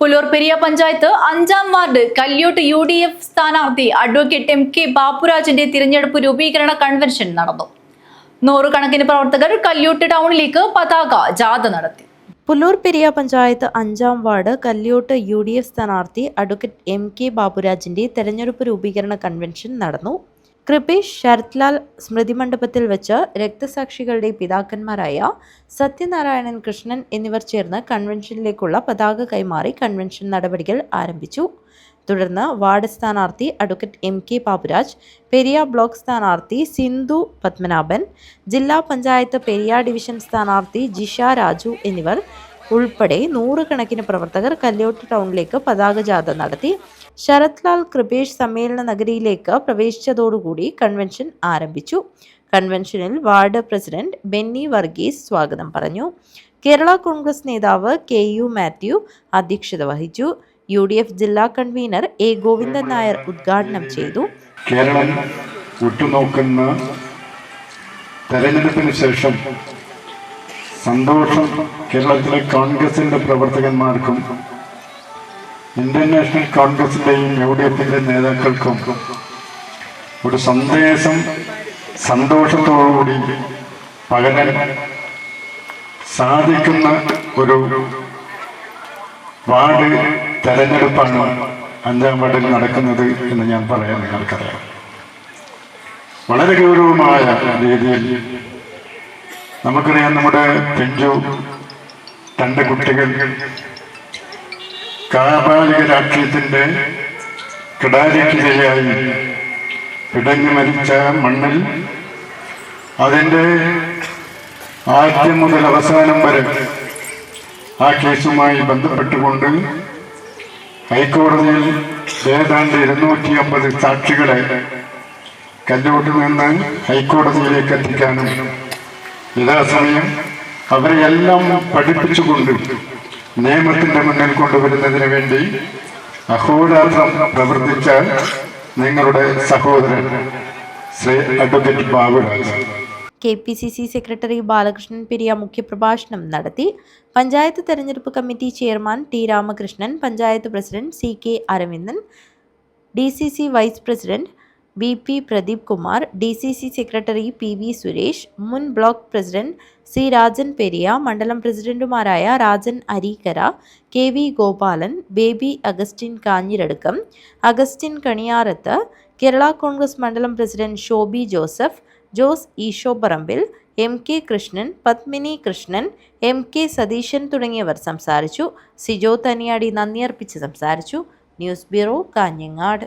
പുലൂർ പെരിയ പഞ്ചായത്ത് അഞ്ചാം ward Kalyot U D F സ്ഥാനാർത്ഥി advocate M K ബാപ്പുരാജിന്റെ തിരഞ്ഞെടുപ്പ് രൂപീകരണ കൺവെൻഷൻ നടന്നു. നൂറുകണക്കിന് പ്രവർത്തകർ കല്യോട്ട് ടൗണിലേക്ക് പതാക ജാഥ നടത്തി. പുല്ലൂർ പെരിയ പഞ്ചായത്ത് അഞ്ചാം ward Kalyot U D F സ്ഥാനാർത്ഥി അഡ്വക്കേറ്റ് എം കെ ബാബുരാജിന്റെ തെരഞ്ഞെടുപ്പ് രൂപീകരണ കൺവെൻഷൻ നടന്നു. കൃപേഷ് ശരത്ലാൽ സ്മൃതി മണ്ഡപത്തിൽ വെച്ച് രക്തസാക്ഷികളുടെ പിതാക്കന്മാരായ സത്യനാരായണൻ കൃഷ്ണൻ എന്നിവർ ചേർന്ന് കൺവെൻഷനിലേക്കുള്ള പതാക കൈമാറി കൺവെൻഷൻ നടപടികൾ ആരംഭിച്ചു. തുടർന്ന് വാർഡ് സ്ഥാനാർത്ഥി advocate M K Baburaj Periya block സ്ഥാനാർത്ഥി സിന്ധു പത്മനാഭൻ ജില്ലാ പഞ്ചായത്ത് പെരിയ ഡിവിഷൻ സ്ഥാനാർത്ഥി ജിഷ രാജു എന്നിവർ ഉൾപ്പെടെ നൂറുകണക്കിന് പ്രവർത്തകർ കല്യോട്ട് ടൗണിലേക്ക് പതാക ജാഥ നടത്തി. ശരത് ലാൽ കൃപേഷ് സമ്മേളന നഗരിയിലേക്ക് പ്രവേശിച്ചതോടുകൂടി കൺവെൻഷൻ ആരംഭിച്ചു. കൺവെൻഷനിൽ വാർഡ് പ്രസിഡന്റ് ബെന്നി വർഗീസ് സ്വാഗതം പറഞ്ഞു. കേരള കോൺഗ്രസ് നേതാവ് കെ യു മാത്യു അധ്യക്ഷത വഹിച്ചു. യു ഡി എഫ് ജില്ലാ കൺവീനർ എ ഗോവിന്ദൻ നായർ ഉദ്ഘാടനം ചെയ്തു. കേരളം ഉറ്റുനോക്കുന്ന തെരഞ്ഞെടുപ്പിന് ശേഷം സന്തോഷം കേരളത്തിലെ കോൺഗ്രസിന്റെ പ്രവർത്തകന്മാർക്കും ഇന്ത്യൻ നാഷണൽ കോൺഗ്രസിന്റെയും യു ഡി എഫിന്റെ നേതാക്കൾക്കും ഒരു സന്ദേശം സന്തോഷത്തോടുകൂടി പകരാൻ സാധിക്കുന്ന ഒരു വാർഡ് തെരഞ്ഞെടുപ്പാണ് അഞ്ചാം വാർഡിൽ നടക്കുന്നത് എന്ന് ഞാൻ പറയാൻ നിങ്ങൾക്കറിയാം. വളരെ ഗൗരവമായ രീതിയിൽ നമുക്കറിയാം നമ്മുടെ പിഞ്ചു തന്റെ കുട്ടികൾ കാപാലിക രാഷ്ട്രീയത്തിന്റെ കിടാരിക്കിരയായി പിടഞ്ഞു മരിച്ച മണ്ണിൽ അതിന്റെ ആദ്യം മുതൽ അവസാനം വരെ ആ കേസുമായി ബന്ധപ്പെട്ടുകൊണ്ട് ഹൈക്കോടതിയിൽ ഏതാണ്ട് ഇരുന്നൂറ്റി അമ്പത് സാക്ഷികളെ കല്ലോട്ട് നിന്ന് ഹൈക്കോടതിയിലേക്ക് എത്തിക്കാനും യഥാസമയം അവരെയെല്ലാം പഠിപ്പിച്ചുകൊണ്ട് നിയമത്തിന്റെ മുന്നിൽ കൊണ്ടുവരുന്നതിന് വേണ്ടി അഹോരാത്രം പ്രവർത്തിച്ച നിങ്ങളുടെ സഹോദരൻ Shri advocate Baburaj K P C C secretary Balakrishnan Periya മുഖ്യപ്രഭാഷണം നടത്തി പഞ്ചായത്ത് തെരഞ്ഞെടുപ്പ് committee chairman T Ramakrishnan panchayat president C K Aravindan D C C vice president B P Pradeep Kumar D C C secretary P V Suresh മുൻ block president C Rajan Periya മണ്ഡലം പ്രസിഡന്റുമാരായ Rajan Areekkara K V Gopalan Baby Augustine Kanjiradukkam Augustine Kaniyarath Kerala Congress മണ്ഡലം president Shobi Joseph Jose Easo Parambil M K Krishnan Padmini Krishnan M K Satheesan തുടങ്ങിയവർ സംസാരിച്ചു. സിജോ തനിയാടി നന്ദി അർപ്പിച്ച് സംസാരിച്ചു. News bureau Kanhangad.